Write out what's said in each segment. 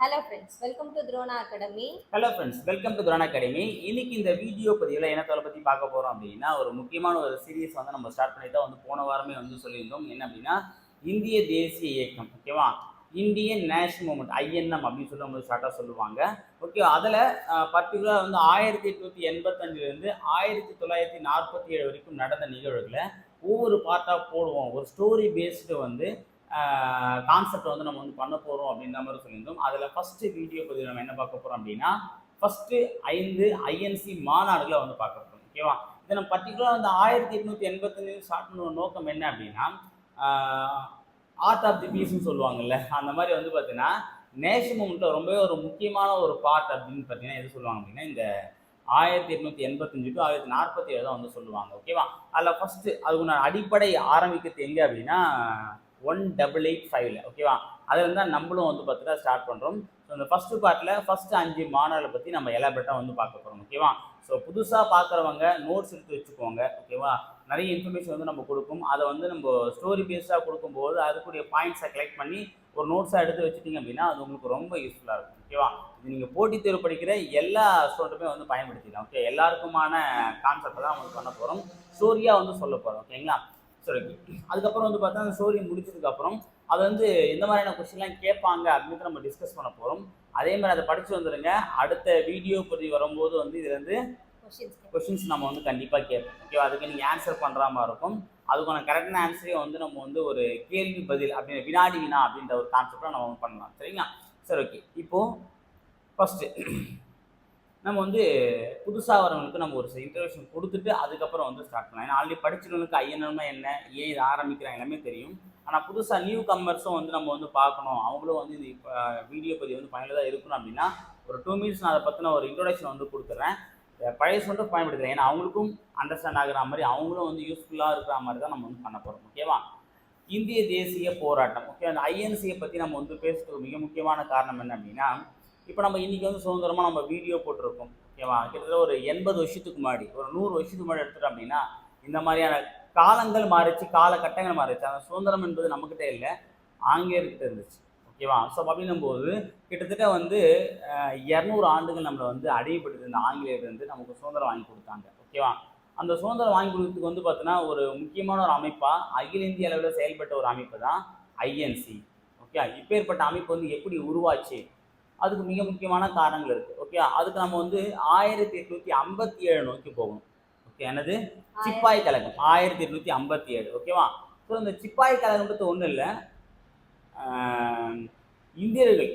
Hello friends welcome to Drona academy hello friends welcome to Drona academy இன்னைக்கு இந்த video பதிவில் என்ன தொலை பற்றி பார்க்க போகிறோம் அப்படின்னா ஒரு முக்கியமான ஒரு சீரியஸ் வந்து நம்ம ஸ்டார்ட் பண்ணி தான் வந்து போன வாரமே வந்து சொல்லியிருந்தோம். என்ன அப்படின்னா இந்திய தேசிய இயக்கம் ஓகேவா இந்தியன் நேஷனல் மூமெண்ட் ஐஎன்எம் அப்படின்னு சொல்லி நம்ம ஸ்டார்ட்டாக சொல்லுவாங்க. ஓகே அதில் பர்டிகுலராக வந்து ஆயிரத்தி எட்நூற்றி எண்பத்தஞ்சிலேருந்து ஆயிரத்தி தொள்ளாயிரத்தி நாற்பத்தி ஏழு வரைக்கும் நடந்த நிகழ்வுகளை ஒவ்வொரு பார்ட்டாக போடுவோம். ஒரு ஸ்டோரி பேஸ்டு வந்து கான்செப்ட் வந்து நம்ம வந்து பண்ண போகிறோம் அப்படின்ற மாதிரி சொல்லியிருந்தோம். அதில் ஃபஸ்ட்டு வீடியோ பதிவு நம்ம என்ன பார்க்க போகிறோம் அப்படின்னா ஃபஸ்ட்டு ஐந்து ஐஎன்சி மாநாடுகளை வந்து பார்க்க போகிறோம் ஓகேவா இதை நம்ம பர்டிகுலராக அந்த ஆயிரத்தி எட்நூற்றி எண்பத்தஞ்சு ஸ்டார்ட் பண்ண நோக்கம் என்ன அப்படின்னா ஆர்ட் ஆஃப் தி பீஸ்ன்னு சொல்லுவாங்கல்ல அந்த மாதிரி வந்து பார்த்தீங்கன்னா நேஷன் மூமெண்ட்டில் ரொம்பவே ஒரு முக்கியமான ஒரு பார்ட் அப்படின்னு பார்த்தீங்கன்னா எது சொல்லுவாங்க அப்படின்னா இந்த ஆயிரத்தி எட்நூற்றி எண்பத்தஞ்சு டு ஆயிரத்தி நாற்பத்தி ஏழு தான் வந்து சொல்லுவாங்க ஓகேவா அதில் ஃபஸ்ட்டு அதுக்கு நான் அடிப்படை ஆரம்பிக்கிறது எங்கே அப்படின்னா ஒன் டபுள் எயிட் ஃபைவ்ல ஓகேவா அதில் தான் நம்மளும் வந்து பார்த்தீங்கன்னா ஸ்டார்ட் பண்ணுறோம் ஸோ இந்த ஃபஸ்ட்டு பார்ட்டில் ஃபஸ்ட்டு அஞ்சு மாநாளை பற்றி நம்ம எலாபரேட்டாக வந்து பார்க்க போகிறோம் ஓகேவா ஸோ புதுசாக பார்க்குறவங்க நோட்ஸ் எடுத்து வச்சுக்கோங்க ஓகேவா நிறைய இன்ஃபர்மேஷன் வந்து நம்ம கொடுக்கும். அதை வந்து நம்ம ஸ்டோரி பேஸ்டாக கொடுக்கும்போது அதுக்குரிய பாயிண்ட்ஸை கலெக்ட் பண்ணி ஒரு நோட்ஸாக எடுத்து வச்சுட்டிங்க அப்படின்னா அது உங்களுக்கு ரொம்ப யூஸ்ஃபுல்லாக இருக்கும் ஓகேவா இது நீங்கள் போட்டித் தேர்வு படிக்கிற எல்லா ஸ்டூடெண்ட்டுமே வந்து பயன்படுத்திக்கலாம் ஓகே எல்லாருக்குமான கான்செப்டை தான் உங்களுக்கு பண்ண போகிறோம் ஸ்டோரியாக வந்து சொல்ல போகிறோம் ஓகேங்களா சரி ஓகே அதுக்கப்புறம் வந்து பார்த்தா அந்த ஸ்டோரி முடிச்சதுக்கப்புறம் அது வந்து எந்த மாதிரியான கொஸ்டின்லாம் கேட்பாங்க அப்படின்னு நம்ம டிஸ்கஸ் பண்ண போகிறோம் அதே மாதிரி அதை படித்து வந்துடுங்க அடுத்த வீடியோ பற்றி வரும்போது வந்து இதுலேருந்து கொஷின்ஸ் கொஷின்ஸ் நம்ம வந்து கண்டிப்பாக கேட்போம். ஓகேவா அதுக்கு நீங்கள் ஆன்சர் பண்ணுற மாதிரி இருக்கும். அதுக்கான கரெக்டான ஆன்சரே வந்து நம்ம வந்து ஒரு கேள்வி பதில் அப்படின்னு வினாடி வினா அப்படின்ற ஒரு கான்செப்டாக நம்ம பண்ணலாம். சரிங்களா? சரி ஓகே இப்போது ஃபஸ்ட்டு நம்ம வந்து புதுசாக வரவங்களுக்கு நம்ம ஒரு இன்ட்ரடக்ஷன் கொடுத்துட்டு அதுக்கப்புறம் வந்து ஸ்டார்ட் பண்ணலாம். ஏன்னா ஆல்ரெடி படிச்சவங்களுக்கு ஐஎன்எம்னா என்ன ஏன் இது ஆரம்பிக்கிறாங்க எல்லாமே தெரியும். ஆனால் புதுசாக நியூ கம்மர்ஸும் வந்து நம்ம வந்து பார்க்கணும். அவங்களும் வந்து இந்த இப்போ வீடியோ பதிவு வந்து பயனுள்ளதாக இருக்கணும் அப்படின்னா ஒரு டூ மினிட்ஸ் நான் அதை பற்றின ஒரு இன்ட்ரொடக்ஷன் வந்து கொடுத்துட்றேன் பழைய மட்டும் பயன்படுத்துகிறேன் ஏன்னா அவங்களுக்கும் அண்டர்ஸ்டாண்ட் ஆகுற மாதிரி அவங்களும் வந்து யூஸ்ஃபுல்லாக இருக்கிற மாதிரி தான் நம்ம வந்து பண்ண போகிறோம் ஓகேவா இந்திய தேசிய போராட்டம். ஓகே அந்த ஐஎன்சியை பற்றி நம்ம வந்து பேசுறதுக்கு மிக முக்கியமான காரணம் என்ன அப்படின்னா இப்போ நம்ம இன்றைக்கி வந்து சுதந்திரமாக நம்ம வீடியோ போட்டிருக்கோம் ஓகேவா? கிட்டத்தட்ட ஒரு எண்பது வருஷத்துக்கு முன்னாடி ஒரு நூறு வருஷத்துக்கு முன்னாடி எடுத்துட்டோம் அப்படின்னா இந்த மாதிரியான காலங்கள் மாறிச்சு காலகட்டங்கள் மாறிச்சு. அந்த சுதந்திரம் என்பது நம்மக்கிட்ட இல்லை ஆங்கிலேயர்கிட்ட இருந்துச்சு ஓகேவா? ஸோ அப்படின்னும் போது கிட்டத்தட்ட வந்து இரநூறு ஆண்டுகள் நம்மளை வந்து அடிமைப்பட்டு இருந்த ஆங்கிலேயர் வந்து நமக்கு சுதந்திரம் வாங்கி கொடுத்தாங்க ஓகேவா? அந்த சுதந்திரம் வாங்கி கொடுத்ததுக்கு வந்து பார்த்தோன்னா ஒரு முக்கியமான ஒரு அமைப்பாக அகில இந்திய அளவில் செயல்பட்ட ஒரு அமைப்பு தான் ஐஎன்சி ஓகே இப்பேற்பட்ட அமைப்பு வந்து எப்படி உருவாச்சு? அதுக்கு மிக முக்கியமான காரணங்கள் இருக்குது ஓகே அதுக்கு நம்ம வந்து ஆயிரத்தி எட்நூற்றி ஐம்பத்தி ஏழு நோக்கி போகணும். ஓகே என்னது? சிப்பாய் கழகம். ஆயிரத்தி எட்நூற்றி ஐம்பத்தி ஏழு ஓகேவா ஸோ இந்த சிப்பாய் கழகம்ன்றது ஒன்றும் இல்லை. இந்தியர்கள்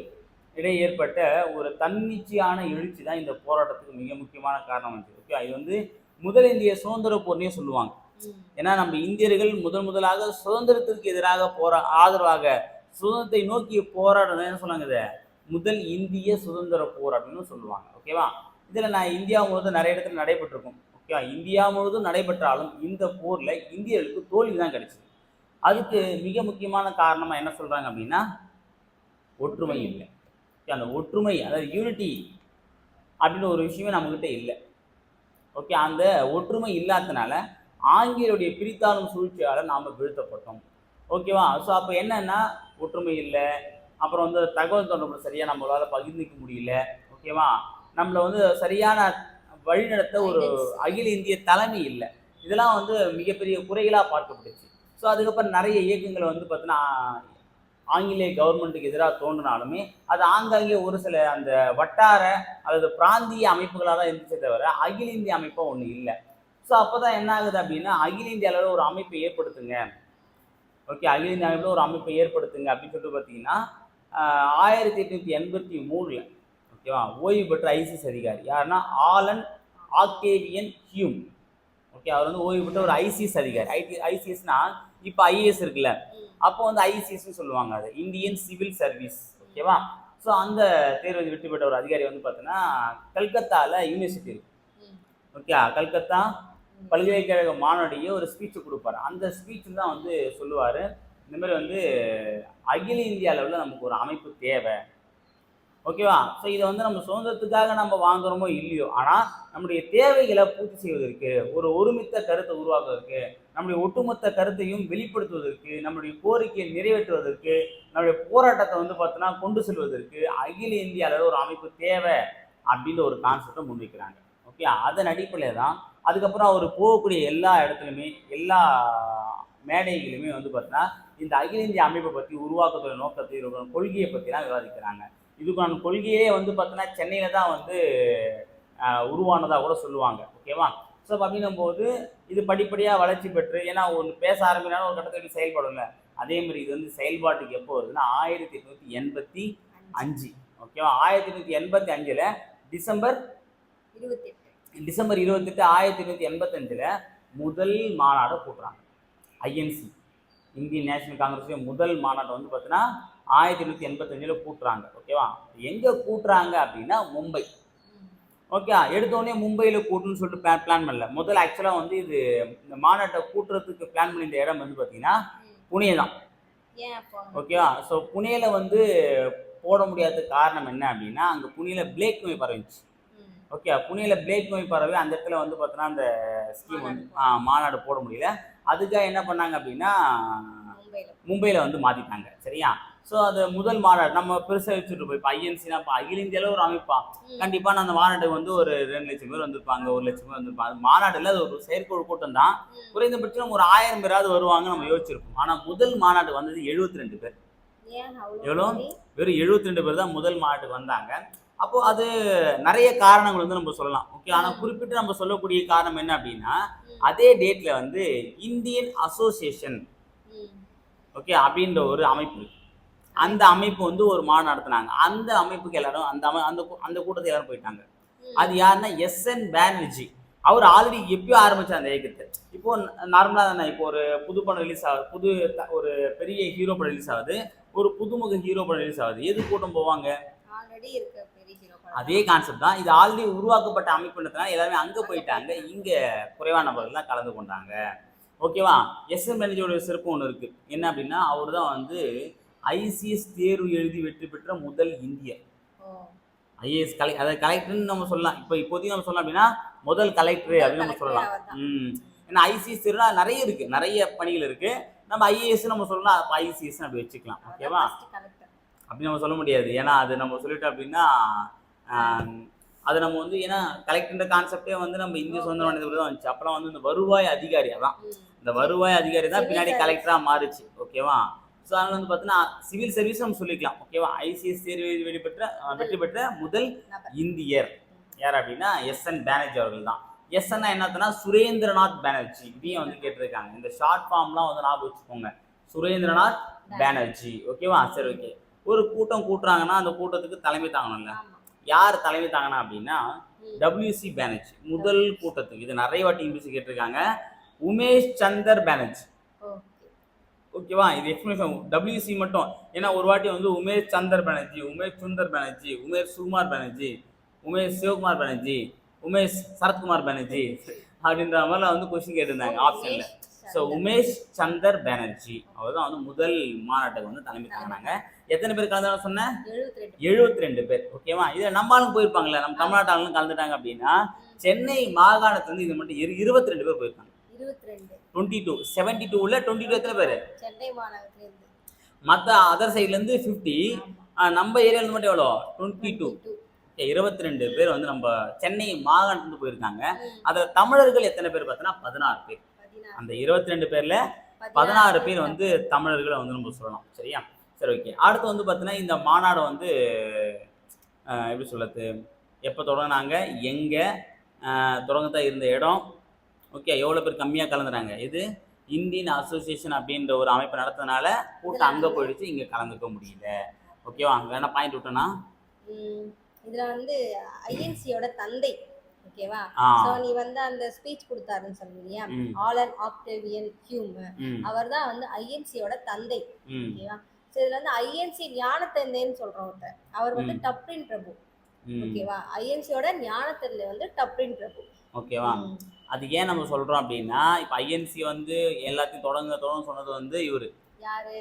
இடையே ஏற்பட்ட ஒரு தன்னிச்சையான எழுச்சி தான் இந்த போராட்டத்துக்கு மிக முக்கியமான காரணம் வந்து. ஓகே இது வந்து முதல் இந்திய சுதந்திர போர்னே சொல்லுவாங்க. ஏன்னா நம்ம இந்தியர்கள் முதல் முதலாக சுதந்திரத்திற்கு எதிராக போரா ஆதரவாக சுதந்திரத்தை நோக்கி போராடணும். என்ன சொன்னாங்க இதை? முதல் இந்திய சுதந்திர போர் அப்படின்னு சொல்லுவாங்க ஓகேவா இதில் நான் இந்தியா முழுவதும் நிறைய இடத்துல நடைபெற்றிருக்கும் ஓகேவா இந்தியா முழுவதும் நடைபெற்றாலும் இந்த போரில் இந்தியர்களுக்கு தோல்வி தான் கிடைச்சிது. அதுக்கு மிக முக்கியமான காரணமாக என்ன சொல்கிறாங்க அப்படின்னா ஒற்றுமை இல்லை. ஓகே அந்த ஒற்றுமை அதாவது யூனிட்டி அப்படின்னு ஒரு விஷயமே நம்மக்கிட்ட இல்லை. ஓகே அந்த ஒற்றுமை இல்லாதனால ஆங்கிலருடைய பிரித்தாளும் சூழ்ச்சியால் நாம் வீழ்த்தப்பட்டோம். ஓகேவா ஸோ அப்போ என்னன்னா ஒற்றுமை இல்லை அப்புறம் வந்து தகவல் தொடர்பு சரியாக நம்மளால் பகிர்ந்துக்க முடியல ஓகேவா? நம்மளை வந்து சரியான வழிநடத்த ஒரு அகில இந்திய தலைமை இல்லை. இதெல்லாம் வந்து மிகப்பெரிய குறைகளாக பார்க்கப்பட்டுச்சு. ஸோ அதுக்கப்புறம் நிறைய இயக்கங்கள் வந்து பார்த்தீங்கன்னா ஆங்கிலேய கவர்மெண்ட்டுக்கு எதிராக தோன்றினாலுமே அது ஆங்காங்கே ஒரு சில அந்த வட்டார அல்லது பிராந்திய அமைப்புகளாக தான் இருந்துச்சே தவிர அகில இந்திய அமைப்பாக ஒன்று இல்லை. ஸோ அப்போ தான் என்ன ஆகுது அப்படின்னா அகில இந்திய அளவில் ஒரு அமைப்பை ஏற்படுத்துங்க. ஓகே அகில இந்திய அமைப்பில் ஒரு அமைப்பை ஏற்படுத்துங்க அப்படின்னு சொல்லிட்டு பார்த்தீங்கன்னா ஆயிரத்தி எட்நூற்றி எண்பத்தி மூணில் ஓகேவா ஓய்வு பெற்ற ஐசிஎஸ் அதிகாரி. யாருன்னா ஆலன் ஆக்டேவியன் ஹியூம். ஓகே அவர் வந்து ஓய்வு பெற்ற ஒரு ஐசிஎஸ் அதிகாரி. ஐடி ஐசிஎஸ்னா இப்போ ஐஏஎஸ் இருக்குல்ல. அப்போ வந்து ஐசிஎஸ்னு சொல்லுவாங்க அது. Indian civil service. ஓகேவா ஸோ அந்த தேர்வு வெற்றி பெற்ற ஒரு அதிகாரி வந்து பார்த்தீங்கன்னா கல்கத்தாவில் யூனிவர்சிட்டி இருக்கு. ஓகே கல்கத்தா பல்கலைக்கழக மாநாடியே ஒரு ஸ்பீச் கொடுப்பாரு. அந்த ஸ்பீச் தான் வந்து சொல்லுவார் இந்த மாதிரி வந்து அகில இந்திய அளவில் நமக்கு ஒரு அமைப்பு தேவை. ஓகேவா ஸோ இதை வந்து நம்ம சுதந்திரத்துக்காக நம்ம வாங்குறோமோ இல்லையோ? ஆனால் நம்முடைய தேவைகளை பூர்த்தி செய்வதற்கு ஒரு ஒருமித்த கருத்தை உருவாக்குவதற்கு நம்முடைய ஒட்டுமொத்த கருத்தையும் வெளிப்படுத்துவதற்கு நம்முடைய கோரிக்கையை நிறைவேற்றுவதற்கு நம்முடைய போராட்டத்தை வந்து பார்த்தோன்னா கொண்டு செல்வதற்கு அகில இந்திய அளவில் ஒரு அமைப்பு தேவை அப்படின்ற ஒரு கான்செப்டை முன்வைக்கிறாங்க. ஓகே அதன் அடிப்படையில் தான் அதுக்கப்புறம் அவர் போகக்கூடிய எல்லா இடத்துலையுமே எல்லா மேடைகளுமே வந்து பார்த்தீங்கன்னா இந்த அகில இந்திய அமைப்பை பற்றி உருவாக்கத்தோட நோக்கத்தை இதோட கொள்கையை பற்றிலாம் விவாதிக்கிறாங்க. இதுக்கான கொள்கையே வந்து பார்த்தீங்கன்னா சென்னையில் தான் வந்து ஆஹ், உருவானதா கூட சொல்லுவாங்க. ஓகேவா ஸோ அப்படின்னும் போது இது படிப்படியாக வளர்ச்சி பெற்று ஏன்னா ஒன்று பேச ஆரம்பினாலும் ஒரு கட்டத்தில் செயல்படும்ல. அதே மாதிரி இது வந்து செயல்பாட்டுக்கு எப்போ வருதுன்னா ஆயிரத்தி எட்நூற்றி எண்பத்தி அஞ்சு. ஓகேவா ஆயிரத்தி எட்நூற்றி எண்பத்தி அஞ்சில் டிசம்பர் இருபத்தி டிசம்பர் இருபத்தெட்டு ஆயிரத்தி எட்நூற்றி எண்பத்தஞ்சில் முதல் மாநாடை கூட்டுறாங்க. ஐஎன்சி இந்தியன் நேஷனல் காங்கிரஸுடைய முதல் மாநாட்டை வந்து பார்த்தீங்கன்னா ஆயிரத்தி எட்நூற்றி எண்பத்தஞ்சில் கூட்டுறாங்க ஓகேவா? எங்கே கூட்டுறாங்க அப்படின்னா மும்பை. ஓகே எடுத்தோடனே மும்பையில் கூட்டுன்னு சொல்லிட்டு பிளான் பிளான் பண்ணல. முதல்ல ஆக்சுவலாக வந்து இது இந்த மாநாட்டை கூட்டுறதுக்கு பிளான் பண்ணி இந்த இடம் வந்து பார்த்தீங்கன்னா புனே தான் ஓகேவா? ஸோ புனேல வந்து போட முடியாததுக்கு காரணம் என்ன அப்படின்னா அங்கே புனேல பிளேக் நோய் பரவிச்சு. ஓகே புனேல பிளேக் நோய் பரவி அந்த இடத்துல வந்து பார்த்தோன்னா அந்த ஸ்கீம் வந்து மாநாடு போட முடியல. அதுக்காக என்ன பண்ணாங்க அப்படின்னா மும்பையில் வந்து மாற்றிட்டாங்க சரியா? ஸோ அது முதல் மாநாடு. நம்ம பெருசாக வச்சுட்டு போய் இப்போ ஐஎன்சினா இப்போ அகில இந்தியாவில் ஒரு அமைப்பா. ம். கண்டிப்பாக அந்த மாநாட்டுக்கு வந்து ஒரு ரெண்டு லட்சம் பேர் வந்திருப்பாங்க ஒரு லட்சம் பேர் வந்திருப்பாங்க. அது மாநாடு இல்லை அது ஒரு செயற்குழு கூட்டம் தான். குறைந்தபட்சம் ஒரு ஆயிரம் பேராவது வருவாங்க நம்ம யோசிச்சிருப்போம். ஆனால் முதல் மாநாடு வந்தது 72 ரெண்டு பேர். எவ்வளோ? வெறும் 72 ரெண்டு பேர் தான் முதல் மாநாட்டுக்கு வந்தாங்க. அப்போ அது நிறைய காரணங்கள் வந்து நம்ம சொல்லலாம். ஓகே ஆனால் குறிப்பிட்டு நம்ம சொல்லக்கூடிய காரணம் என்ன அப்படின்னா அதே டேட்ல வந்து இந்தியன் அசோசியேஷன் ஓகே அப்படின்ற ஒரு அமைப்பு அந்த அமைப்பு வந்து ஒரு மாநாடு நடத்துனாங்க. அந்த அமைப்புக்கு எல்லாரும் அந்த அமை அந்த அந்த கூட்டத்தை எல்லாரும் போயிட்டாங்க. அது யாருன்னா எஸ் என் பேனர்ஜி அவர் ஆல்ரெடி எப்பயோ ஆரம்பிச்சார் அந்த இயக்கத்தை. இப்போ நார்மலாக தானே இப்போ ஒரு புது படம் ரிலீஸ் ஆகுது புது ஒரு பெரிய ஹீரோ படம் ரிலீஸ் ஆகுது. ஒரு புதுமுக ஹீரோ படம் ரிலீஸ் ஆகுது. எது கூட்டம் போவாங்க? அதே கான்செப்ட் தான். இது ஆல்ரெடி உருவாக்கப்பட்ட அமைப்புன்றதுனால எல்லாருமே அங்கே போயிட்டாங்க. இங்கே குறைவான நபர்கள் தான் கலந்து கொண்டாங்க. ஓகேவா எஸ் எம் சிறப்பு ஒன்று இருக்கு. என்ன அப்படின்னா அவர் தான் வந்து ஐசிஎஸ் தேர்வு எழுதி வெற்றி பெற்ற முதல் இந்தியர். ஐஏஎஸ் கலை அதாவது கலெக்டர்னு நம்ம சொல்லலாம். இப்போ இப்போதைக்கு நம்ம சொல்லலாம் அப்படின்னா முதல் கலெக்டர் அப்படின்னு நம்ம சொல்லலாம். ம். ஏன்னா ஐசிஎஸ் தேர்வுனா நிறைய இருக்கு. நிறைய பணிகள் இருக்கு. நம்ம ஐஏஎஸ் நம்ம சொல்லலாம். அப்போ ஐசிஎஸ் அப்படி வச்சுக்கலாம். ஓகேவா. அப்படி நம்ம சொல்ல முடியாது. ஏன்னா அது நம்ம சொல்லிட்டோம் அப்படின்னா அது நம்ம வந்து ஏன்னா கலெக்டர்ன்ற கான்செப்டே வந்து நம்ம இந்திய சுதந்திரம் அடைந்தது தான் வந்துச்சு. அப்பலாம் வந்து இந்த வருவாய் அதிகாரி அதான். இந்த வருவாய் அதிகாரி தான் பின்னாடி. கலெக்டராக மாறுச்சு. ஓகேவா ஸோ அதனால வந்து பார்த்தீங்கன்னா சிவில் சர்வீஸ் நம்ம சொல்லிக்கலாம். ஓகேவா ஐசிஎஸ் தேர்வு வெற்றி பெற்ற வெற்றி பெற்ற முதல். இந்தியர். யார் அப்படின்னா எஸ் என் பானர்ஜி அவர்கள் தான். எஸ்என்னா என்னதுன்னா சுரேந்திரநாத் பானர்ஜி இதையும் வந்து கேட்டிருக்காங்க. இந்த ஷார்ட் ஃபார்ம்லாம் வந்து ஞாபகம் வச்சுக்கோங்க. சுரேந்திரநாத் பானர்ஜி ஓகேவா சரி ஓகே ஒரு கூட்டம் கூட்டுறாங்கன்னா அந்த கூட்டத்துக்கு தலைமை தாங்கணும்ல. யார் தலைமை தாங்கினா அப்படின்னா. டபிள்யூசி பானர்ஜி முதல் கூட்டத்துக்கு. இது நிறைய வாட்டி இங்கிலீஷ் கேட்டிருக்காங்க. உமேஷ் சந்தர் பானர்ஜி. ஓகேவா? இது எக்ஸ்பிளேஷன் டபிள்யூசி மட்டும். ஏன்னா ஒரு வாட்டி வந்து உமேஷ் சந்தர் பானர்ஜி உமேஷ் சுந்தர் பானர்ஜி உமேஷ் சுகுமார் பானர்ஜி உமேஷ் சிவகுமார் பானர்ஜி உமேஷ் சரத்குமார் பானர்ஜி அப்படின்ற மாதிரிலாம் வந்து கொஸ்டின் கேட்டிருந்தாங்க ஆப்ஷனில் ஸோ உமேஷ் சந்தர் பானர்ஜி அவர் தான் வந்து முதல் மாநாட்டுக்கு வந்து தலைமை தாங்கினாங்க. எத்தனை பேர் கலந்தாலும் சொன்னேன்? 72 எழுபத்தி ரெண்டு பேர். ஓகேவா இதில் நம்மளும் போயிருப்பாங்கல்ல நம்ம தமிழ்நாட்டு கலந்துட்டாங்க அப்படின்னா சென்னை மாகாணத்துலேருந்து இது மட்டும் இரு இருபத்தி ரெண்டு பேர் போயிருக்காங்க. 22 டுவெண்ட்டி டூ செவன்ட்டி டூவில் டுவெண்ட்டி டூ எத்தனை பேர் சென்னை மாநகரத்துல இருந்து மற்ற அதர் சைட்லேருந்து ஃபிஃப்டி. நம்ம ஏரியாவில் மட்டும் எவ்வளோ? Twenty two 22. இருபத்தி ரெண்டு பேர் வந்து நம்ம சென்னை மாகாணத்துலேருந்து போயிருக்காங்க. அதில் தமிழர்கள் எத்தனை பேர் பார்த்தோன்னா பதினாறு பேர். 16. அந்த இருபத்தி ரெண்டு பேரில் பதினாறு பேர் வந்து தமிழர்களை வந்து நம்ம சொல்லலாம். சரியா? சரி ஓகே அடுத்து வந்து பார்த்தீங்கன்னா இந்த மாநாடு வந்து எப்படி சொல்றது? எப்போ தொடங்கினாங்க? எங்கே தொடங்கத்தான் இருந்த இடம்? ஓகே எவ்வளோ பேர் கம்மியாக கலந்துறாங்க இது இந்தியன் அசோசியேஷன் அப்படின்ற ஒரு அமைப்பு நடத்தனால கூட்டம் அங்கே போயிடுச்சு இங்கே கலந்துக்க முடியல. ஓகேவா வேணா பாயிண்ட் விட்டோன்னா. இதுல வந்து ஐஎன்சியோட தந்தை ஓகேவா சோ நீ வந்து அந்த ஸ்பீச் கொடுத்தாருன்னு சொன்னீங்க ஆலன் ஆக்டேவியன் ஹியூம். அவர் தான் வந்து ஐஎன்சியோட தந்தை ஓகேவா இதுல வந்து ஐஎன்சி ஞானத்தந்தைன்னு சொல்றோம் ஒருத்தர். அவர் வந்து. டப்ரின் பிரபு. ஓகேவா? ஐஎன்சியோட ஞானத்தந்தை வந்து டப்ரின் பிரபு. ஓகேவா. அது ஏன் நம்ம சொல்கிறோம் அப்படின்னா இப்போ ஐஎன்சி வந்து எல்லாத்தையும் தொடங்க தொடங்க சொன்னது வந்து இவர். யாரு?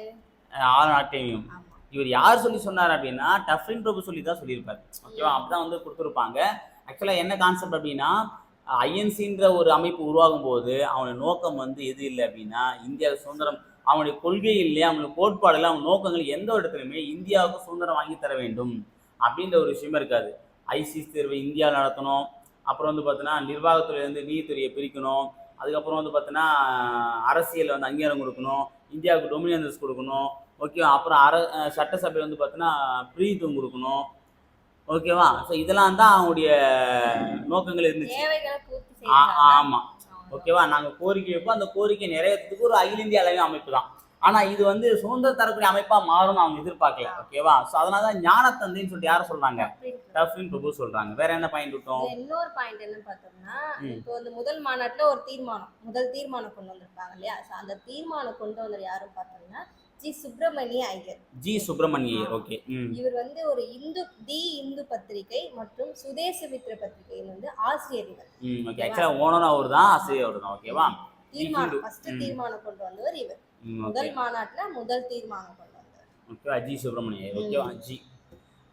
ஆர்டிஎம் ஆமா. இவர் யார் சொல்லி சொன்னார் அப்படின்னா டஃப்ரின் பிரபு சொல்லி தான் சொல்லியிருப்பார். ஓகேவா? அப்பதான் வந்து கொடுத்துருப்பாங்க. ஆக்சுவலாக என்ன கான்செப்ட் அப்படின்னா ஐஎன்சின்ற ஒரு அமைப்பு உருவாகும் போது அவனுடைய நோக்கம் வந்து எது இல்லை அப்படின்னா இந்தியா சுதந்திரம் அவனுடைய கொள்கை இல்லையா அவனுடைய கோட்பாடுல அவன் நோக்கங்கள் எந்த ஒரு இடத்துலையுமே இந்தியாவுக்கு சுதந்திரம் வாங்கி தர வேண்டும் அப்படின்ற ஒரு விஷயமே இருக்காது. ஐசிஸ் தேர்வை இந்தியா நடத்தணும். அப்புறம் வந்து பார்த்தீங்கன்னா நிர்வாகத்துறையிலேருந்து நீதித்துறையை பிரிக்கணும். அதுக்கப்புறம் வந்து பார்த்தீங்கன்னா அரசியல் வந்து அங்கீகாரம் கொடுக்கணும். இந்தியாவுக்கு டொமினியன்ஸ் கொடுக்கணும். ஓகேவா அப்புறம் அர சட்டசபை வந்து பார்த்தீங்கன்னா பிரீத்துவம் கொடுக்கணும். ஓகேவா ஸோ இதெல்லாம் தான் அவங்களுடைய நோக்கங்கள் இருந்துச்சு. ஆமாம் ஓகேவா? நாங்கள் கோரிக்கை வைப்போம். அந்த கோரிக்கை நிறைவேற்றத்துக்கு ஒரு அகில இந்திய அளவில் அமைப்பு தான். ஆனால் இது வந்து சுதந்திர தரக்கூடிய அமைப்பாக மாறும்னு அவங்க எதிர்பார்க்கல. ஓகேவா? ஸோ அதனால தான் ஞானத்தந்தைன்னு சொல்லிட்டு யாரை சொல்கிறாங்க அப்படின்றது. டஃபின் பிரபு சொல்கிறாங்க வேற என்ன பாயிண்ட் விட்டோம்? இன்னொரு பாயிண்ட் என்ன பார்த்தோம்னா. இப்போ வந்து முதல் மாநாட்டுல ஒரு தீர்மானம் முதல் தீர்மானம் கொண்டு வந்திருப்பாங்க இல்லையா? So, அந்த தீர்மானம் கொண்டு வந்தது யாரும் பார்த்தோம்னா G Subramania Iyer. G Subramania okay. இவர் வந்து ஒரு இந்து தி இந்து பத்திரிகை மற்றும் சுதேசமித்ர பத்திரிகையில் வந்து ஆசிரியர் இவர் ம் ஓகே. ஆக்சுவலாக ஓனர் அவர் தான் ஆசிரியர் அவர் தான் ஓகேவா தீர்மானம். ஃபர்ஸ்ட். தீர்மானம் கொண்டு வந்தவர் இவர். ஓகே. முதல் மாநாட்டுல முதல் தீர்மானம் கொண்டு வந்தவர். ஓகேவா ஜி சுப்பிரமணிய ஓகேவா? ஜி.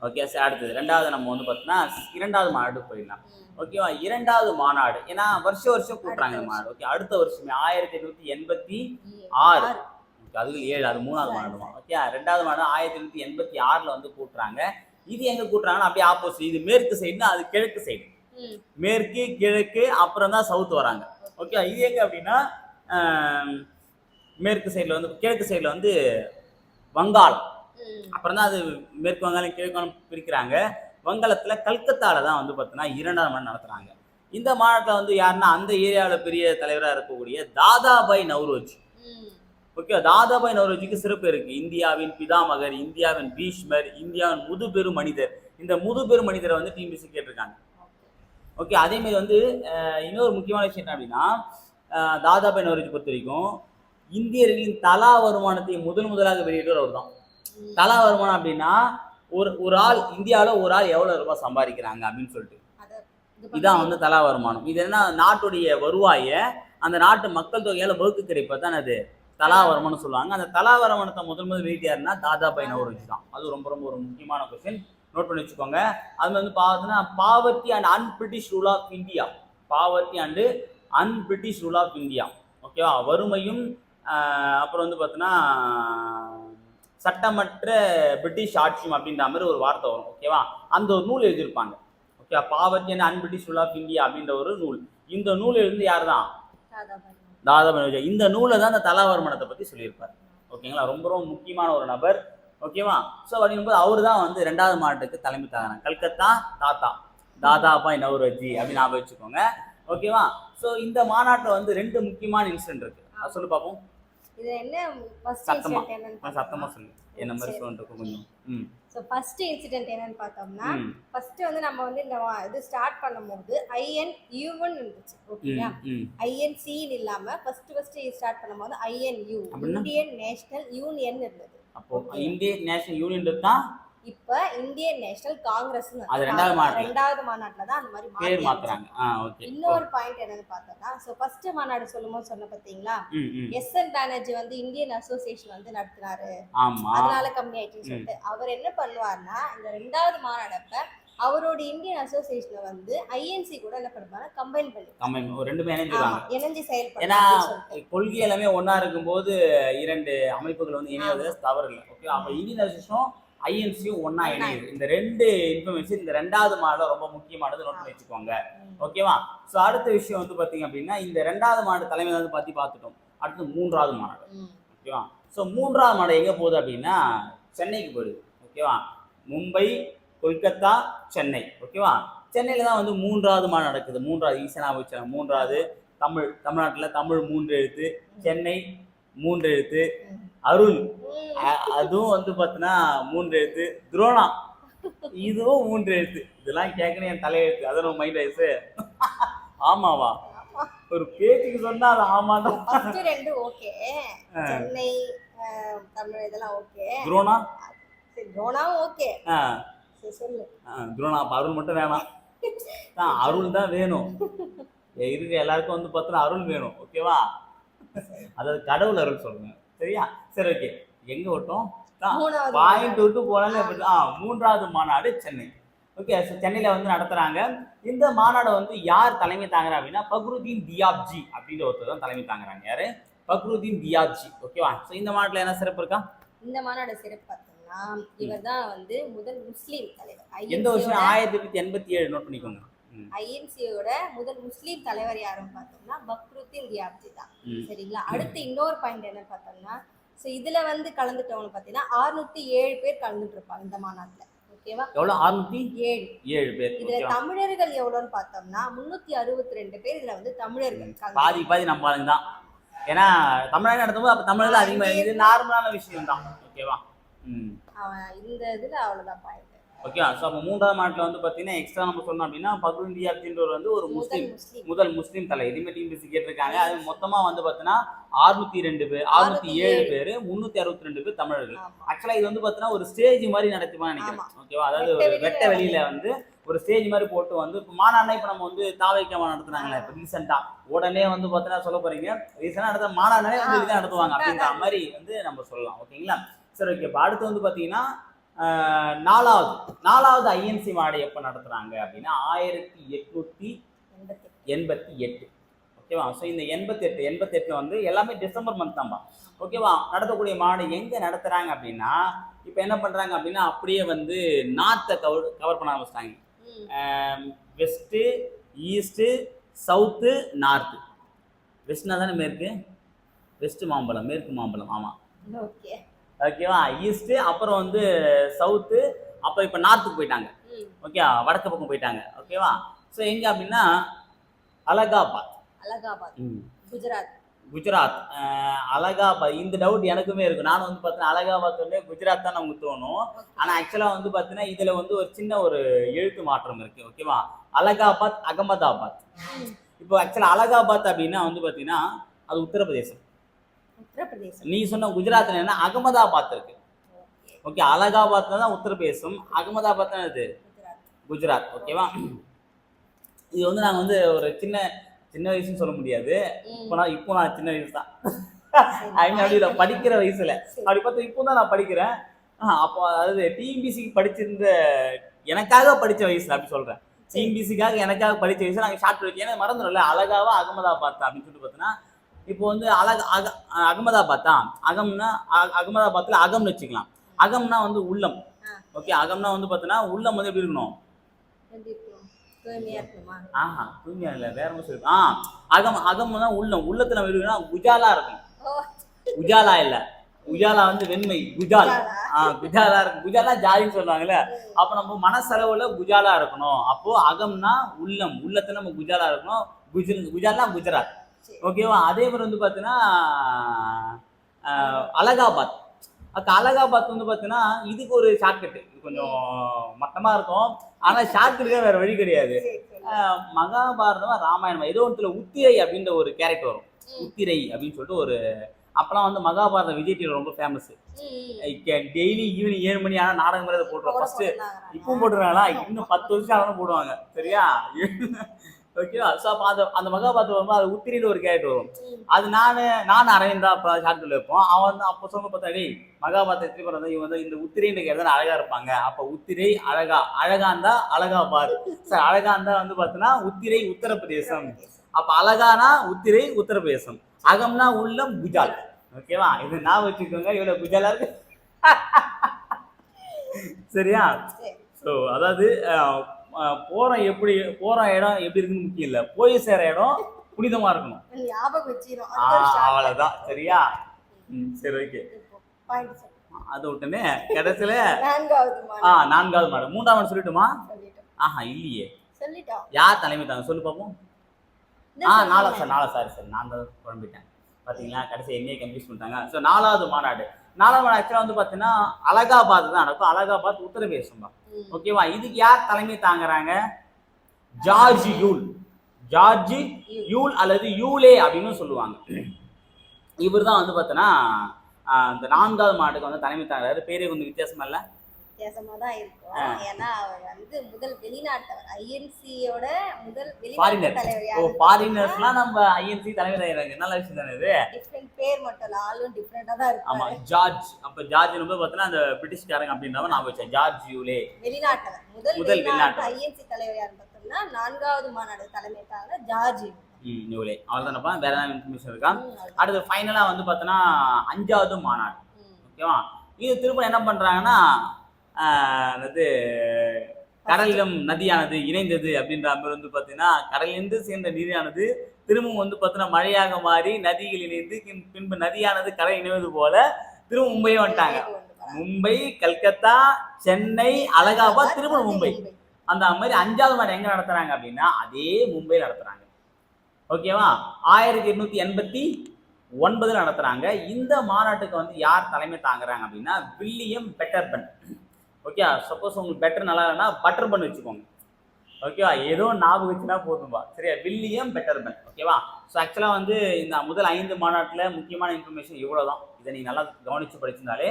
ஓகே சார் அடுத்தது. ரெண்டாவது நம்ம வந்து பார்த்தோன்னா இரண்டாவது மாநாடு போயிடலாம். ஓகேவா? இரண்டாவது மாநாடு. ஏன்னா வருஷம் வருஷம் கூட்டுறாங்க மாநாடு. ஓகே அடுத்த வருஷமே ஆயிரத்தி எண்ணூற்றி எண்பத்தி ஆறு. அதுக்கு ஏழு அது மூணாவது மாநாடுமா ஓகே ரெண்டாவது மாநாடு ஆயிரத்தி எண்ணூற்றி எண்பத்தி ஆறில் வந்து கூட்டுறாங்க இது எங்கே கூட்டுறாங்கன்னா அப்படியே ஆப்போசிட் இது மேற்கு சைடுனா அது கிழக்கு சைடு. மேற்கு கிழக்கு அப்புறம் தான் சவுத் வராங்க. ஓகே இது எங்க அப்படின்னா மேற்கு சைடில் வந்து கிழக்கு சைடில் வந்து வங்காளம். அப்புறம் தான் அது மேற்கு வங்காளம் கிழக்கு வங்காளம் பிரிக்கிறாங்க. வங்காளத்தில் கல்கத்தாவில் தான் வந்து பார்த்தீங்கன்னா இரண்டாவது மாநாடு நடத்துகிறாங்க இந்த மாநாட்டில் வந்து யாருன்னா அந்த ஏரியாவில் பெரிய தலைவராக இருக்கக்கூடிய தாதாபாய் நவ்ரோஜி. ஓகே தாதாபாய் நவ்ரோஜிக்கு சிறப்பு இருக்கு. இந்தியாவின் பிதாமகர் இந்தியாவின் பீஷ்மர் இந்தியாவின் முதுபெரும் மனிதர். இந்த முதுபெரும் மனிதரை வந்து டிபிசி கேட்டிருக்காங்க. ஓகே அதே மாதிரி வந்து இன்னொரு முக்கியமான விஷயம் என்ன அப்படின்னா தாதாபாய் நவ்ரோஜி பொறுத்த வரைக்கும் இந்தியர்களின் தலா வருமானத்தை முதல் முதலாக வெளியிட்டவர் அவர் தான். தலா வருமானம் அப்படின்னா ஒரு ஒரு ஆள் இந்தியாவில் ஒரு ஆள் எவ்வளோ ரூபாய் சம்பாதிக்கிறாங்க அப்படின்னு சொல்லிட்டு. இதான் வந்து தலா வருமானம். இது என்ன நாட்டுடைய வருவாயை அந்த நாட்டு மக்கள் தொகையால வகுக்கு கிடைப்பது தான் அது. தலா சொல்லுவாங்க. அந்த தலாவரமனத்தை முதல் முதல் முதல் தாதா தாதாபாய் நவரோஜி தான். அது ரொம்ப ரொம்ப ஒரு முக்கியமான கொஸ்டின் நோட் பண்ணி வச்சுக்கோங்க. அது வந்து பார்த்தீங்கன்னா poverty and un-British rule of India poverty and un-British rule of India ஓகேவா வறுமையும் அப்புறம் வந்து பார்த்தீங்கன்னா சட்டமற்ற பிரிட்டிஷ் ஆட்சியும் அப்படின்ற மாதிரி ஒரு வார்த்தை வரும். ஓகேவா அந்த ஒரு நூல் எழுதியிருப்பாங்க. ஓகேவா poverty and un-British rule of India அப்படின்ற ஒரு நூல். இந்த நூல் எழுந்து யார் தான் தாதாபாய் விஜய் இந்த நூலில் தான் அந்த தலாவர்மனத்தை பற்றி சொல்லியிருப்பார். ஓகேங்களா? ரொம்ப ரொம்ப முக்கியமான ஒரு நபர். ஓகேவா? ஸோ அப்படிங்கும்போது அவர் தான் வந்து ரெண்டாவது மாநாட்டுக்கு தலைமை தாங்கினாங்க கல்கத்தா தாத்தா. தாதாபாய் நவரோஜி அப்படின்னு ஞாபகம் வச்சுக்கோங்க. ஓகேவா? ஸோ இந்த மாநாட்டில் வந்து ரெண்டு முக்கியமான இன்சிடென்ட் இருக்கு. சொல்லு பார்ப்போம் இது என்ன ஃபர்ஸ்ட் சத்தமா. இன்சிடென்ட் என்னன்னு நான் சத்தமாக சொல்லு என்ன மாதிரி சொல்லிட்டு கொஞ்சம். ம். ஸோ ஃபர்ஸ்ட் இன்சிடென்ட் என்னன்னு பார்த்தோம்னா ஃபர்ஸ்ட் வந்து நம்ம வந்து இந்த இது ஸ்டார்ட் பண்ணும்போது ஐஎன் யூவன் இருந்துச்சு ஓகேயா ம் ம். ஐஎன்சின்னு இல்லாம ஃபர்ஸ்ட் ஃபர்ஸ்ட் ஸ்டார்ட் பண்ணும்போது ஐஎன்யூ அப்படின்னா? இந்தியன் நேஷனல் யூனியன் இருந்தது. அப்போ இந்தியன் நேஷனல் யூனியன் தான் இப்ப இந்தியன் நேஷனல் காங்கிரஸ் ரெண்டாவது மாநாட்டுல. தான் அந்த மாதிரி மாத்துறாங்க. இன்னொரு பாயிண்ட் என்னன்னு பார்த்தோம்னா ஸோ ஃபர்ஸ்ட் மாநாடு சொல்லும்போது சொன்ன பாத்தீங்களா எஸ் என் பானர்ஜி வந்து இந்தியன் அசோசியேஷன் வந்து நடத்துனாரு அதனால கம்மி ஆயிடுச்சுன்னு சொல்லிட்டு அவர் என்ன பண்ணுவார்னா இந்த ரெண்டாவது மாநாடப்ப அவரோட இந்தியன் அசோசியேஷனை வந்து ஐஎன்சி கூட என்ன பண்ணுவாங்க கம்பைன் பண்ணி கம்பைன் ரெண்டுமே இணைஞ்சிருவாங்க இணைஞ்சு ஏன்னா செயல்படுறாங்க சொல்லிட்டு. கொள்கை எல்லாமே ஒண்ணா இருக்கும்போது இரண்டு அமைப்புகள் வந்து இணைவது தவறு இல்லை. ஓகே அப்போ இந்தியன் அசோசியேஷனும் ஐஎன்சியும் ஒண்ணா இணையுது. இந்த ரெண்டு இன்ஃபர்மேஷன் இந்த ரெண்டாவது மாடல் ரொம்ப முக்கியமானது நோட் பண்ணி வச்சுக்கோங்க. ஓகேவா ஸோ அடுத்த விஷயம் வந்து பார்த்தீங்க அப்படின்னா இந்த ரெண்டாவது மாடு தலைமை வந்து பற்றி பார்த்துட்டோம் அடுத்து மூன்றாவது மாநாடு ம். ஓகேவா ஸோ மூன்றாவது மாடு எங்கே போகுது அப்படின்னா சென்னைக்கு போயிடுது. ஓகேவா மும்பை கொல்கத்தா சென்னை. ஓகேவா சென்னையில் தான் வந்து மூன்றாவது மாடு நடக்குது. மூன்றாவது ஈசனா வச்சாங்க மூன்றாவது தமிழ் தமிழ்நாட்டில் தமிழ் மூன்று எழுத்து சென்னை மூன்று எழுத்து. அருள் அதுவும் வந்து பார்த்தீங்கன்னா மூன்று எழுத்து. துரோணா. இதுவும் மூன்று எழுத்து. இதெல்லாம் கேட்கணும் என் தலையெழுத்து. அதை நம்ம மைண்ட் ஆயிடுச்சு ஆமாவா? ஒரு பேச்சுக்கு சொன்னா அது ஆமாதான். ஃபர்ஸ்ட் ரெண்டு ஓகே சென்னை தமிழ் இதெல்லாம் ஓகே துரோணா? சரி ரோனாவும் ஓகே சொல்லு. துரோணா அப்ப அருள் மட்டும் வேணாம். தான் அருள் தான் வேணும். ஏ, இருக்கிற எல்லாருக்கும் வந்து பார்த்தோன்னா அருள் வேணும். ஓகேவா அதாவது கடவுள் அருள் சொல்லுங்க சரியா? சரி ஓகே எங்க மூணாவது பாயிண்ட் விட்டு போனாலும் ஆ மூன்றாவது மாநாடு சென்னை. ஓகே சென்னையில் வந்து நடத்துகிறாங்க இந்த மாநாடை வந்து யார் தலைமை தாங்குறா அப்படின்னா பக்ருதீன் தியாப்ஜி அப்படின்ற ஒருத்தர் தான் தலைமை தாங்குறாங்க. யாரு? பக்ருதீன் தியாப்ஜி. ஓகேவா ஸோ இந்த மாநாட்டில் என்ன சிறப்பு இருக்கா? இந்த மாநாடு சிறப்பு பார்த்தோம்னா இவர் தான் வந்து முதல் முஸ்லீம் தலைவர். எந்த வருஷம்? ஆயிரத்தி எட்நூத்தி எண்பத்தி ஏழு நோட் பண்ணிக்கோங்க. ஐஎன்சியோட முதல் முஸ்லீம் தலைவர் யாருன்னு பார்த்தோம்னா பக்ருத்தீன் தியாப்ஜி தான். சரிங்களா? அடுத்து இன்னொரு பாயிண்ட் என்ன பார்த்தோம்னா ஸோ இதுல வந்து கலந்துட்டவங்க பார்த்தீங்கன்னா அறுநூத்தி ஏழு பேர் கலந்துட்டு இருப்பாங்க இந்த மாநாட்டுல. ஓகேவா எவ்வளோ அறுநூத்தி ஏழு. ஏழு பேர். இதுல தமிழர்கள் எவ்வளோன்னு பார்த்தோம்னா முன்னூத்தி அறுபத்தி ரெண்டு பேர் இதுல வந்து தமிழர்கள் பாதி பாதி நம்ம ஆளுங்க தான். ஏன்னா தமிழ்நாடு நடத்தும்போது அப்போ அதிகமாக இது நார்மலான விஷயம் தான் ஓகேவா இந்த இதுல அவ்வளவுதான் பாயிண்ட் ஓகேவா ஸோ அப்போ மூன்றாவது மாட்டில் வந்து பார்த்தீங்கன்னா எக்ஸ்ட்ரா நம்ம சொன்னோம் அப்படின்னா பக்ரு இந்தியா அப்படின்றவர் வந்து ஒரு முஸ்லீம் முதல் முஸ்லீம் தலை. இதுமே டிஎம்பிசி கேட்டிருக்காங்க. அது மொத்தமாக வந்து பார்த்தீங்கன்னா அறுநூத்தி ரெண்டு பேர் அறுநூத்தி ஏழு பேர் முந்நூற்றி அறுபத்தி ரெண்டு பேர் தமிழர்கள். ஆக்சுவலாக இது வந்து பார்த்தீங்கன்னா ஒரு ஸ்டேஜ் மாதிரி நடத்துமா நினைக்கிறேன். ஓகேவா அதாவது வெட்ட ஒரு வெளியில வெட்ட வெளியில வந்து ஒரு ஸ்டேஜ் மாதிரி போட்டு வந்து இப்போ மாநாடுனா இப்போ நம்ம வந்து தாவைக்கமா நடத்துனாங்களே இப்போ ரீசெண்டாக உடனே வந்து பார்த்தீங்கன்னா சொல்ல போறீங்க. ரீசெண்டாக நடத்த மாநாடுனாலே வந்து இதுதான் நடத்துவாங்க அப்படின்ற மாதிரி வந்து நம்ம சொல்லலாம். ஓகேங்களா சரி ஓகே இப்போ அடுத்து வந்து பார்த்தீங்கன்னா நாலாவது நாலாவது ஐஎன்சி மாநாடு எப்போ நடத்துறாங்க அப்படின்னா ஆயிரத்தி எட்நூத்தி எண்பத்தி எட்டு. ஓகேவா? ஸோ இந்த எண்பத்தெட்டு எண்பத்தெட்டு வந்து எல்லாமே டிசம்பர் மந்த் தான்ப்பா ஓகேவா? நடத்தக்கூடிய மாடு எங்கே நடத்துகிறாங்க அப்படின்னா இப்போ என்ன பண்ணுறாங்க அப்படின்னா அப்படியே வந்து நார்த்தை கவர் கவர் பண்ண ஆரம்பிச்சிட்டாங்க. வெஸ்ட்டு ஈஸ்ட்டு சவுத்து நார்த்து வெஸ்ட்னா தானே மேற்கு? வெஸ்ட் மாம்பழம் மேற்கு மாம்பழம் ஆமாம் ஓகே. ஓகேவா ஈஸ்ட்டு அப்புறம் வந்து சவுத்து அப்புறம் இப்போ நார்த்துக்கு போயிட்டாங்க. ஓகே வடக்கு பக்கம் போயிட்டாங்க. ஓகேவா ஸோ எங்கே அப்படின்னா அலகாபாத். அலகாபாத். குஜராத். குஜராத். அலகாபாத். இந்த டவுட் எனக்குமே இருக்கு. நானும் வந்து பார்த்தீங்கன்னா அலகாபாத் வந்து குஜராத் தான் நமக்கு தோணும். ஆனால் ஆக்சுவலாக வந்து பார்த்தீங்கன்னா இதில் வந்து ஒரு சின்ன ஒரு எழுத்து மாற்றம் இருக்கு. ஓகேவா அலகாபாத் அகமதாபாத். இப்போ ஆக்சுவலாக அலகாபாத் அப்படின்னா வந்து பார்த்தீங்கன்னா அது உத்தரப்பிரதேசம். உத்தரப்பிரதேசம். நீ சொன்ன குஜராத்ல என்ன? அகமதாபாத் இருக்கு. ஓகே. ஓகே அலகாபாத் தான் உத்தரப்பிரதேசம். அகமதாபாத் தான் இது குஜராத். குஜராத் ஓகேவா இது வந்து நாங்கள் வந்து ஒரு சின்ன சின்ன வயசுன்னு சொல்ல முடியாது. இப்போ நான் இப்போ நான் சின்ன வயசு தான். ஐ மீன் அப்படி படிக்கிற வயசுல. அப்படி பார்த்தா இப்போ தான் நான் படிக்கிறேன். அப்போ அதாவது டிஎம்பிசிக்கு படிச்சிருந்த எனக்காக படிச்ச வயசுல அப்படி சொல்றேன். சரி. டிஎம்பிசிக்காக எனக்காக படிச்ச வயசுல நாங்கள் ஷார்ட் வச்சு ஏன்னா மறந்துடும்ல. அழகாவா அகமதாபாத் அப்படின்னு சொல்லிட்டு பார்த்தீங்கன்னா இப்போ வந்து அழக அக அகமதாபாத் தான். அகம்னா அ- அகமதாபாத்ல அகம்னு வச்சுக்கலாம். அகம்னா வந்து உள்ளம். ஓகே அகம்னா வந்து பார்த்தீங்கன்னா உள்ளம் வந்து எப்படி இருக்கணும்? எப்படி இருக்கணும் இருக்கணுமா? ஆஹா தூய்மையா இல்லை வேற ஒன்றும் சொல்லு. ஆ அகம் அகம் தான் உள்ளம். உள்ளத்துல நம்ம இருக்குன்னா உஜாலா இருக்கும் உஜாலா இல்ல. உஜாலா வந்து வெண்மை குஜால் குஜாலா. ஆ குஜாலா இருக்கும் குஜாலா ஜாலின்னு சொல்றாங்கல்ல. அப்ப நம்ம மனசளவுல குஜாலா இருக்கணும். அப்போ அகம்னா உள்ளம். உள்ளத்துல நம்ம குஜாலா இருக்கணும். குஜர் குஜால்னா குஜராத். ஓகேவா? அதே மாதிரி வந்து பார்த்தீங்கன்னா அலகாபாத். அக்கா அலகாபாத் வந்து பார்த்தீங்கன்னா இதுக்கு ஒரு ஷார்ட்கட் இது கொஞ்சம் மட்டமா இருக்கும். ஆனா ஷார்ட்கட்டுக்கே வேற வழி கிடையாது. மகாபாரதமா ராமாயணம் ஏதோ ஒன்றுல உத்திரை அப்படின்ற ஒரு கேரக்டர் வரும். உத்திரை அப்படின்னு சொல்லிட்டு ஒரு அப்பெல்லாம் வந்து மகாபாரதம் விஜய் டிவில ரொம்ப ஃபேமஸ். டெய்லி ஈவினிங் ஏழு மணி ஆனால் நாடகம் மாதிரி போட்டுருவோம் ஃபர்ஸ்ட் போட்டுருந்தாங்க. இப்பவும் போட்டுருக்காங்களா? இன்னும் பத்து வருஷம் ஆனாலும் போடுவாங்க. சரியா? ஓகேவா ஸோ அப்போ அந்த அந்த மகாபாரதம் வரும்போது அது உத்திரின்னு ஒரு கேரக்டர் வரும். அது நான் நான் அரவிந்தா அப்போ ஷார்ட்டில் இருப்போம். அவன் வந்து அப்போ சொன்ன பார்த்தா டேய் மகாபாரத எப்படி பண்ணுறது இவன் வந்து இந்த உத்திரைன்ற கேரக்டர் அழகா இருப்பாங்க. அப்போ உத்திரை அழகா அழகா இருந்தா அழகா பார். சார் அழகா இருந்தா வந்து பார்த்தீங்கன்னா உத்திரை உத்தரப்பிரதேசம். அப்ப அழகானா உத்திரை உத்தரப்பிரதேசம். அகம்னா உள்ளம் குஜால் ஓகேவா இது நான் வச்சுக்கோங்க. இவ்வளவு குஜாலா இருக்கு. சரியா? சரி. ஸோ அதாவது போற எப்படி போற இடம் எப்படி இருக்குன்னு முக்கியம் இல்லை. போய் சேர இடம் புனிதமா இருக்கணும். அவ்வளவுதான். சரியா? ம், சரி ஓகே. அதை விட்டுனே கடைசியில ஆ நான்காவது மாடு. மூன்றாம் மாடு சொல்லட்டுமா? ஆஹா இல்லையே. யார் தலைமை தாங்க? சொல்லு பார்ப்போம் ஆ. நாலா சார் நாலா சாரி சார். நான் தான் குழம்பிட்டேன் பார்த்தீங்களா கடைசி என்னையே கன்ஃபியூஸ் பண்ணிட்டாங்க. ஸோ நாலாவது மாநாடு. நாலாவது மாநாடு ஆக்சுவலாக வந்து பார்த்தீங்கன்னா அலகாபாத் தான் நடக்கும். அலகாபாத் உத்தரப்பிரதேசம் தான். ஓகேவா? இதுக்கு யார் தலைமை தாங்குறாங்க? George Yule. George Yule. அல்லது யூலே அப்படின்னு சொல்லுவாங்க. இவர் தான் வந்து பார்த்தோன்னா இந்த நான்காவது மாட்டுக்கு வந்து தலைமை தாங்குறாரு. பேரே கொஞ்சம் வித்தியாசமா இல்லை? வித்தியாசமா தான் இருக்கும். ஏன்னா அவர் வந்து முதல் வெளிநாட்டவர். ஐஎன்சியோட முதல். வெளிநாட்டு தலைவர் ஓ யாரு? ஃபாரினர்ஸ்லாம் நம்ம ஐஎன்சி தலைவர் ஆயிடுறாங்க. நல்ல விஷயம் தானே இது? டிஃப்ரெண்ட் பேர் மட்டும் இல்ல ஆளும் டிஃப்ரெண்டா தான் ஆமா இருப்பாங்க ஜார்ஜ். அப்ப ஜார்ஜ் வந்து பார்த்தீங்கன்னா அந்த பிரிட்டிஷ்காரங்க அப்படின்றவங்க நான் வச்சேன். George Yule. வெளிநாட்டவர். முதல் முதல் வெளிநாட்டு. ஐஎன்சி தலைவர் யாருன்னு பார்த்தோம்னா நான்காவது மாநாடு தலைமை தாங்க ஜார்ஜ் யூலே. அவள் தானப்பா வேற ஏதாவது இன்ஃபர்மேஷன் இருக்கா. அடுத்து ஃபைனலா வந்து பார்த்தோன்னா அஞ்சாவது மாநாடு. ஓகேவா? இது திரும்ப என்ன பண்றாங்கன்னா ஆஹ், என்னது கடலிலும் நதியானது இணைந்தது அப்படின்ற மாதிரி வந்து பார்த்தீங்கன்னா கடலிலிருந்து சேர்ந்த நீரானது திரும்பவும் வந்து பார்த்தீங்கன்னா மழையாக மாறி நதிகள் இணைந்து பின்- பின்பு நதியானது கரை இணைவது போல திரும்ப மும்பை வந்துட்டாங்க. மும்பை கல்கத்தா சென்னை அலகாபாத் திரும்ப மும்பை. அந்த மாதிரி அஞ்சாவது மாதிரி எங்க நடத்துறாங்க அப்படின்னா அதே மும்பை நடத்துறாங்க. ஓகேவா? ஆயிரத்தி எண்ணூத்தி எண்பத்தி ஒன்பதுல நடத்துறாங்க. இந்த மாநாட்டுக்கு வந்து யார் தலைமை தாங்குறாங்க அப்படின்னா வில்லியம் பெட்டர்பன். ஓகே சப்போஸ் உங்களுக்கு பெட்டர் நல்லா இல்லைன்னா பட்டர் பன் வச்சுக்கோங்க. ஓகேவா ஏதோ ஞாபகம் வச்சுனா போதும்பா சரியா? வில்லியம் பெட்டர்பன் ஓகேவா ஸோ ஆக்சுவலாக வந்து இந்த முதல் ஐந்து மாநாட்டில் முக்கியமான இன்ஃபர்மேஷன் இவ்வளோ தான் இதை நீங்கள் நல்லா கவனித்து படிச்சிருந்தாலே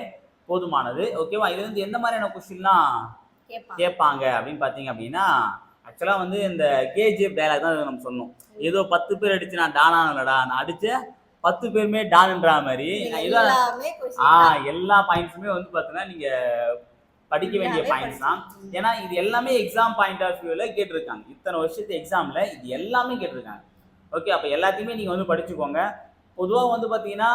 போதுமானது. ஓகேவா இது வந்து எந்த மாதிரியான கொஸ்டின்லாம் கேட்பாங்க. அப்படின்னு பார்த்தீங்க அப்படின்னா ஆக்சுவலாக வந்து இந்த கேஜிஎஃப் டயலாக் தான் நம்ம சொன்னோம் ஏதோ பத்து பேர் அடிச்சு நான் டானானலடா நான் அடிச்ச பத்து பேருமே டான்ன்ற மாதிரி. நான் ஆ. எல்லா பாயிண்ட்ஸுமே வந்து பார்த்தீங்கன்னா நீங்க படிக்க வேண்டிய பாயிண்ட்ஸ் தான். ஏன்னா இது எல்லாமே எக்ஸாம் பாயிண்ட் ஆஃப் வியூல கேட்டிருக்காங்க. இத்தனை வருஷத்து எக்ஸாம்ல இது எல்லாமே கேட்டிருக்காங்க. ஓகே அப்போ எல்லாத்தையுமே நீங்க வந்து படிச்சுக்கோங்க. பொதுவாக வந்து பார்த்தீங்கன்னா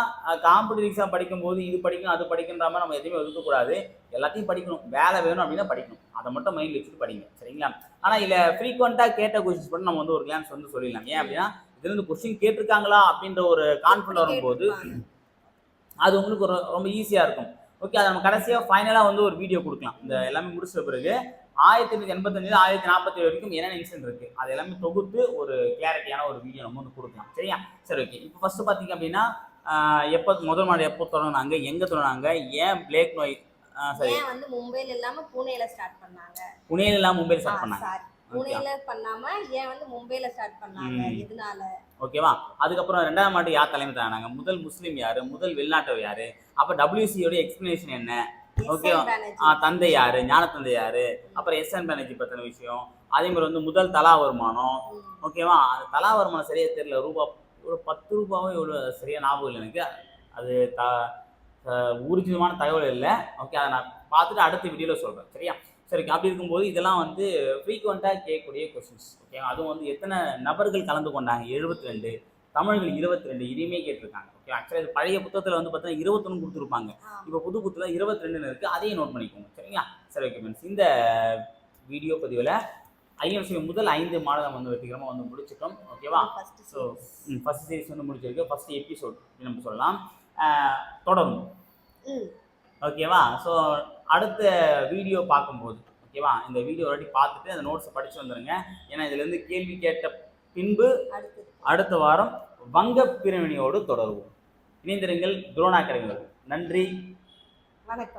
காம்படிட்டிவ் எக்ஸாம் படிக்கும்போது இது படிக்கணும் அது படிக்கின்ற மாதிரி நம்ம எதுவுமே ஒதுக்கக்கூடாது எல்லாத்தையும் படிக்கணும். வேலை வேணும் அப்படின்னா படிக்கணும். அதை மட்டும் மைண்டில் வச்சுட்டு படிங்க. சரிங்களா? ஆனால் இதில் ஃப்ரீக்வெண்ட்டாக கேட்ட கொஸ்டின்ஸ் மட்டும் நம்ம வந்து ஒரு கிளான்ஸ் வந்து சொல்லிடலாம். ஏன் அப்படின்னா இதுல இருந்து கொஸ்டின் கேட்டிருக்காங்களா அப்படின்ற ஒரு கான்ஃபிடன்ட் வரும்போது. அது உங்களுக்கு ரொம்ப ஈஸியாக இருக்கும். ஓகே அதை நம்ம கடைசியாக ஃபைனலாக வந்து ஒரு வீடியோ கொடுக்கலாம். இந்த எல்லாமே முடிச்ச பிறகு ஆயிரத்தி எண்ணூற்றி எண்பத்தஞ்சு ஆயிரத்தி நாற்பத்தி வரைக்கும் என்னென்ன இன்சிடென்ட் இருக்குது அது எல்லாமே தொகுத்து ஒரு கிளாரிட்டியான ஒரு வீடியோ நம்ம வந்து கொடுக்கலாம். சரியா? சரி ஓகே இப்போ ஃபஸ்ட்டு பார்த்தீங்க அப்படின்னா எப்போ முதல் மாடு எப்போ தொடங்கினாங்க எங்கே தொடங்கினாங்க ஏன் பிளேக் நோய் சரி வந்து மும்பைல இல்லாம பூனேல ஸ்டார்ட் பண்ணாங்க? புனேல எல்லாம் மும்பையில் ஸ்டார்ட் பண்ணாங்க. பூனேல பண்ணாம ஏன் வந்து மும்பைல ஸ்டார்ட் பண்ணாங்க. எதனால? ஓகேவா? அதுக்கப்புறம் ரெண்டாவது மாட்டு யார் தலைமை தானாங்க? முதல் முஸ்லீம் யாரு? முதல் வெளிநாட்டவர் யாரு? அப்போ டபிள்யூசியோட எக்ஸ்பிளனேஷன் என்ன. ஆ, தந்தை யாரு? ஞான தந்தை யாரு? அப்புறம் எஸ் என் பானர்ஜி பத்தின விஷயம். அதே மாதிரி வந்து முதல் தலா வருமானம். ஓகேவா? அந்த தலா வருமானம் சரியா தெரியல. ரூபா ஒரு பத்து ரூபாவும் இவ்வளோ சரியா ஞாபகம் இல்லை எனக்கு. அது த ஊர்ஜிதமான தகவல் இல்லை. ஓகே அதை நான் பார்த்துட்டு அடுத்த வீடியோவில் சொல்கிறேன் சரியா? சரி அப்படி இருக்கும்போது இதெல்லாம் வந்து ஃப்ரீக்வெண்ட்டாக கேட்கக்கூடிய கொஸ்டின்ஸ் ஓகே அதுவும் வந்து எத்தனை நபர்கள் கலந்து கொண்டாங்க? எழுபத்தி ரெண்டு தமிழ்கள் இருபத்தி ரெண்டு இதையுமே கேட்டிருக்காங்க. ஓகே ஆக்சுவலாக இது பழைய புத்தகத்தில் வந்து பார்த்தீங்கன்னா இருபத்தொன்று கொடுத்துருப்பாங்க. இப்போ புது புத்தில் இருபத்தி ரெண்டுன்னு இருக்குது அதையும் நோட் பண்ணிக்கோங்க. சரிங்களா? சரி ஓகே ஃப்ரெண்ட்ஸ் இந்த வீடியோ பதிவில் ஐஎம்சி முதல் ஐந்து மாதம் வந்து வெற்றிகரமாக வந்து முடிச்சிட்டோம். ஓகேவா ஸோ. ஃபர்ஸ்ட் சீரிஸ் வந்து முடிச்சிருக்கு. ஃபர்ஸ்ட் எபிசோட் நம்ம சொல்லலாம். தொடரும். ஓகேவா ஸோ அடுத்த வீடியோ பார்க்கும்போது ஓகேவா? இந்த வீடியோ ஒரு பார்த்துட்டு அந்த நோட்ஸை படித்து வந்துடுங்க ஏன்னா இதுலேருந்து கேள்வி கேட்ட பின்பு அடுத்த வாரம் வங்க பிரிவினையோடு தொடருவோம். இணைந்திருங்கள் துரோணா நன்றி. வணக்கம்.